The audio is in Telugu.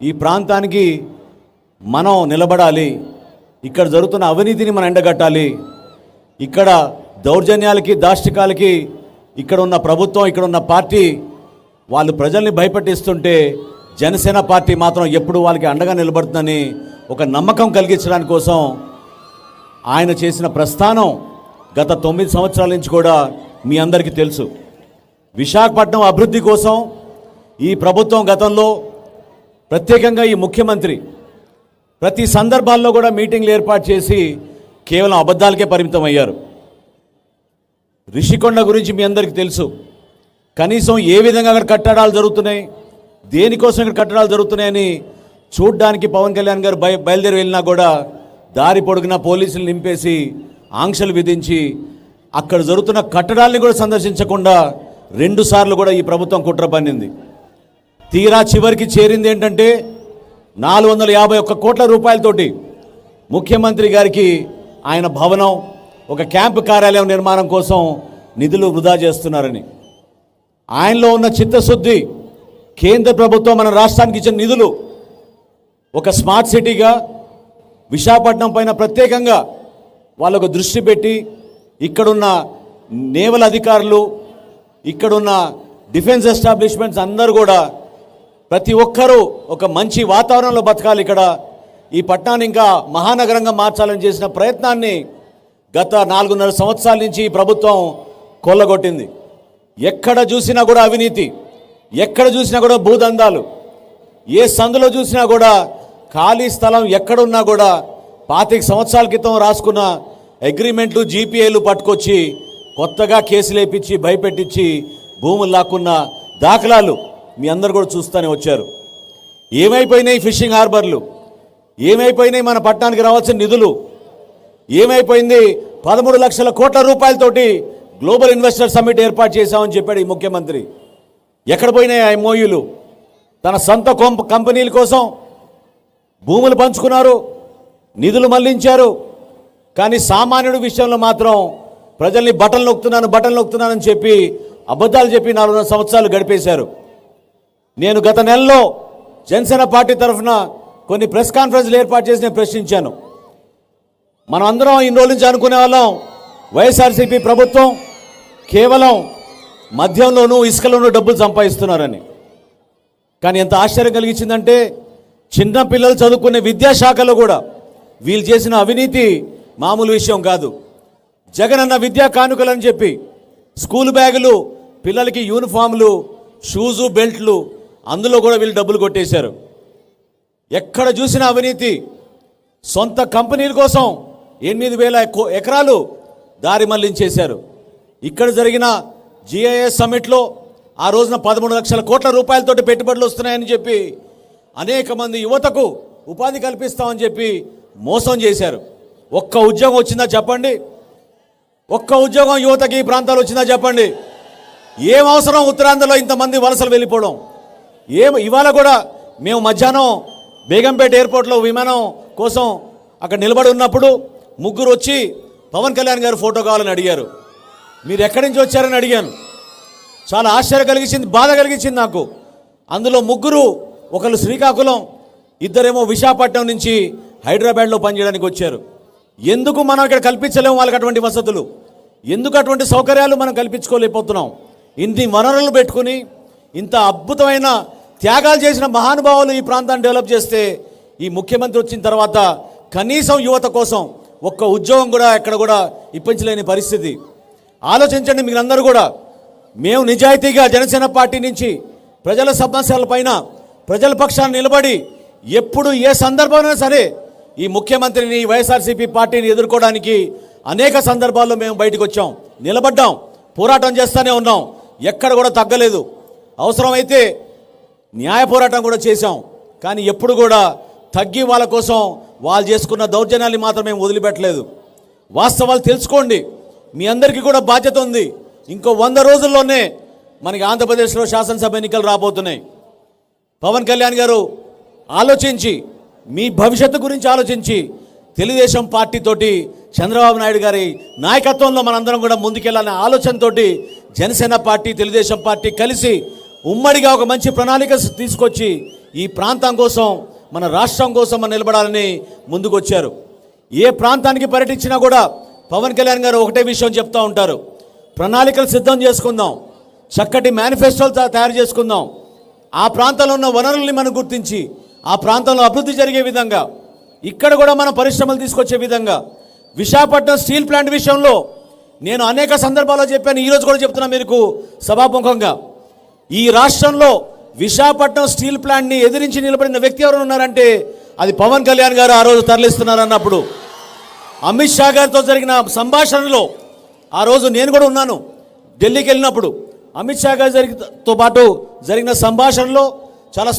ఈ ప్రాంతానికి మనం నిలబడాలి. ఇక్కడ జరుగుతున్న అవినీతిని మనం ఎండగట్టాలి. ఇక్కడ దౌర్జన్యాలకి దాష్టికాలకి ఇక్కడ ఉన్న ప్రభుత్వం ఇక్కడ ఉన్న పార్టీ వాళ్ళు ప్రజల్ని భయపెట్టిస్తుంటే జనసేన పార్టీ మాత్రం ఎప్పుడు వాళ్ళకి అండగా నిలబడుతుందని ఒక నమ్మకం కలిగించడానికి కోసం ఆయన చేసిన ప్రస్థానం గత తొమ్మిది సంవత్సరాల నుంచి కూడా మీ అందరికీ తెలుసు. విశాఖపట్నం అభివృద్ధి కోసం ఈ ప్రభుత్వం గతంలో ప్రత్యేకంగా ఈ ముఖ్యమంత్రి ప్రతి సందర్భాల్లో కూడా మీటింగ్లు ఏర్పాటు చేసి కేవలం అబద్ధాలకే పరిమితం అయ్యారు రిషికొండ గురించి మీ అందరికీ తెలుసు. కనీసం ఏ విధంగా అక్కడ కట్టడాలు జరుగుతున్నాయి దేనికోసం ఇక్కడ కట్టడాలు జరుగుతున్నాయని చూడ్డానికి పవన్ కళ్యాణ్ గారు బయ బయలుదేరి వెళ్ళినా కూడా దారి పొడుగున పోలీసులు నింపేసి ఆంక్షలు విధించి అక్కడ జరుగుతున్న కట్టడాల్ని కూడా సందర్శించకుండా రెండుసార్లు కూడా ఈ ప్రభుత్వం కుట్ర పన్నింది. తీరా చివరికి చేరింది ఏంటంటే నాలుగు వందల యాభై ఒక్క కోట్ల రూపాయలతోటి ముఖ్యమంత్రి గారికి ఆయన భవనం ఒక క్యాంపు కార్యాలయం నిర్మాణం కోసం నిధులు వృధా చేస్తున్నారని. ఆయనలో ఉన్న చిత్తశుద్ధి కేంద్ర ప్రభుత్వం మన రాష్ట్రానికి ఇచ్చిన నిధులు ఒక స్మార్ట్ సిటీగా విశాఖపట్నం పైన ప్రత్యేకంగా వాళ్ళకు దృష్టి పెట్టి ఇక్కడున్న నేవల్ అధికారులు ఇక్కడున్న డిఫెన్స్ ఎస్టాబ్లిష్మెంట్స్ అందరూ కూడా ప్రతి ఒక్కరూ ఒక మంచి వాతావరణంలో బతకాలి ఇక్కడ. ఈ పట్టణాన్ని ఇంకా మహానగరంగా మార్చాలని చేసిన ప్రయత్నాన్ని గత నాలుగున్నర సంవత్సరాల నుంచి ఈ ప్రభుత్వం కొల్లగొట్టింది. ఎక్కడ చూసినా కూడా అవినీతి ఎక్కడ చూసినా కూడా భూదందాలు ఏ సందులో చూసినా కూడా ఖాళీ స్థలం ఎక్కడున్నా కూడా పాతిక సంవత్సరాల క్రితం రాసుకున్న అగ్రిమెంట్లు జీపీఏలు పట్టుకొచ్చి కొత్తగా కేసులు వేపించి భయపెట్టించి భూములు లాక్కున్న దాఖలాలు మీ అందరు కూడా చూస్తూనే వచ్చారు. ఏమైపోయినాయి ఫిషింగ్ హార్బర్లు? ఏమైపోయినాయి మన పట్టణానికి రావాల్సిన నిధులు? ఏమైపోయింది పదమూడు లక్షల కోట్ల రూపాయలతోటి గ్లోబల్ ఇన్వెస్టర్ సమ్మిట్ ఏర్పాటు చేశామని చెప్పాడు ఈ ముఖ్యమంత్రి. ఎక్కడ పోయినాయి ఆ ఎంఓయూలు తన సొంత కంపెనీల కోసం భూములు పంచుకున్నారు నిధులు మళ్ళించారు. కానీ సామాన్యుడి విషయంలో మాత్రం ప్రజల్ని బటన్ నొక్కుతున్నాను బటన్ నొక్కుతున్నానని చెప్పి అబద్ధాలు చెప్పి నాలుగున్నర సంవత్సరాలు గడిపేశారు. నేను గత నెలలో జనసేన పార్టీ తరఫున కొన్ని ప్రెస్ కాన్ఫరెన్స్లు ఏర్పాటు చేసి నేను ప్రశ్నించాను. మనం అందరం ఇన్ని రోజుల నుంచి అనుకునే వాళ్ళం వైఎస్ఆర్సీపీ ప్రభుత్వం కేవలం మద్యంలోనూ ఇసుకలోనూ డబ్బులు సంపాదిస్తున్నారని. కానీ ఎంత ఆశ్చర్యం కలిగించిందంటే చిన్న పిల్లలు చదువుకునే విద్యాశాఖలో కూడా వీళ్ళు చేసిన అవినీతి మామూలు విషయం కాదు. జగన్ అన్న విద్యా కానుకలని చెప్పి స్కూల్ బ్యాగులు పిల్లలకి యూనిఫామ్లు షూజు బెల్ట్లు అందులో కూడా వీళ్ళు డబ్బులు కొట్టేశారు. ఎక్కడ చూసినా అవినీతి. సొంత కంపెనీల కోసం ఎనిమిది వేల ఎకరాలు దారి మళ్ళించేశారు. ఇక్కడ జరిగిన జిఐఎస్ సమ్మిట్లో ఆ రోజున పదమూడు లక్షల కోట్ల రూపాయలతోటి పెట్టుబడులు వస్తున్నాయని చెప్పి అనేక మంది యువతకు ఉపాధి కల్పిస్తామని చెప్పి మోసం చేశారు. ఒక్క ఉద్యోగం వచ్చిందా చెప్పండి? ఒక్క ఉద్యోగం యువతకి ఈ ప్రాంతాలు వచ్చిందా చెప్పండి? ఏం అవసరం ఉత్తరాంధ్రలో ఇంతమంది వలసలు వెళ్ళిపోవడం? ఏం ఇవాళ కూడా మేము మధ్యాహ్నం బేగంపేట ఎయిర్పోర్ట్లో విమానం కోసం అక్కడ నిలబడి ఉన్నప్పుడు ముగ్గురు వచ్చి పవన్ కళ్యాణ్ గారు ఫోటో కావాలని అడిగారు. మీరు ఎక్కడి నుంచి వచ్చారని అడిగాను. చాలా ఆశ్చర్యం కలిగించింది బాధ కలిగించింది నాకు. అందులో ముగ్గురు ఒకరు శ్రీకాకుళం ఇద్దరేమో విశాఖపట్నం నుంచి హైదరాబాద్లో పనిచేయడానికి వచ్చారు. ఎందుకు మనం ఇక్కడ కల్పించలేము వాళ్ళకి అటువంటి వసతులు? ఎందుకు అటువంటి సౌకర్యాలు మనం కల్పించుకోలేకపోతున్నాం? ఇన్ని వనరులు పెట్టుకుని ఇంత అద్భుతమైన త్యాగాలు చేసిన మహానుభావులు ఈ ప్రాంతాన్ని డెవలప్ చేస్తే ఈ ముఖ్యమంత్రి వచ్చిన తర్వాత కనీసం యువత కోసం ఒక్క ఉద్యోగం కూడా ఎక్కడ కూడా ఇప్పించలేని పరిస్థితి. ఆలోచించండి మీరందరూ కూడా. మేము నిజాయితీగా జనసేన పార్టీ నుంచి ప్రజల సమస్యలపైన ప్రజల పక్షాన్ని నిలబడి ఎప్పుడు ఏ సందర్భమైనా సరే ఈ ముఖ్యమంత్రిని వైఎస్ఆర్సీపీ పార్టీని ఎదుర్కోవడానికి అనేక సందర్భాల్లో మేము బయటకు వచ్చాం. నిలబడ్డాం. పోరాటం చేస్తూనే ఉన్నాం. ఎక్కడ కూడా తగ్గలేదు. అవసరమైతే న్యాయ పోరాటం కూడా చేశాం. కానీ ఎప్పుడు కూడా తగ్గి వాళ్ళ కోసం వాళ్ళు చేసుకున్న దౌర్జన్యాన్ని మాత్రం మేము వదిలిపెట్టలేదు. వాస్తవాలు తెలుసుకోండి. మీ అందరికీ కూడా బాధ్యత ఉంది. ఇంకో వంద రోజుల్లోనే మనకి ఆంధ్రప్రదేశ్లో శాసనసభ ఎన్నికలు రాబోతున్నాయి. పవన్ కళ్యాణ్ గారు ఆలోచించి మీ భవిష్యత్తు గురించి ఆలోచించి తెలుగుదేశం పార్టీతోటి చంద్రబాబు నాయుడు గారి నాయకత్వంలో మనందరం కూడా ముందుకెళ్ళాలనే ఆలోచనతోటి జనసేన పార్టీ తెలుగుదేశం పార్టీ కలిసి ఉమ్మడిగా ఒక మంచి ప్రణాళిక తీసుకొచ్చి ఈ ప్రాంతం కోసం మన రాష్ట్రం కోసం మనం నిలబడాలని ముందుకొచ్చారు. ఏ ప్రాంతానికి పర్యటించినా కూడా పవన్ కళ్యాణ్ గారు ఒకటే విషయం చెప్తూ ఉంటారు. ప్రణాళికలు సిద్ధం చేసుకుందాం. చక్కటి మేనిఫెస్టోలు తయారు చేసుకుందాం. ఆ ప్రాంతంలో ఉన్న వనరుల్ని మనం గుర్తించి ఆ ప్రాంతంలో అభివృద్ధి జరిగే విధంగా ఇక్కడ కూడా మన పరిశ్రమలు తీసుకొచ్చే విధంగా విశాఖపట్నం స్టీల్ ప్లాంట్ విషయంలో నేను అనేక సందర్భాల్లో చెప్పాను ఈరోజు కూడా చెప్తున్నా మీకు సభాముఖంగా. ఈ రాష్ట్రంలో విశాఖపట్నం స్టీల్ ప్లాంట్ని ఎదిరించి నిలబడిన వ్యక్తి ఎవరు ఉన్నారంటే అది పవన్ కళ్యాణ్ గారు ఆ రోజు తరలిస్తున్నారు అన్నప్పుడు అమిత్ షా గారితో జరిగిన సంభాషణలో ఆ రోజు నేను కూడా ఉన్నాను. ఢిల్లీకి వెళ్ళినప్పుడు అమిత్ షా గారి జరిగితో పాటు జరిగిన సంభాషణలో చాలా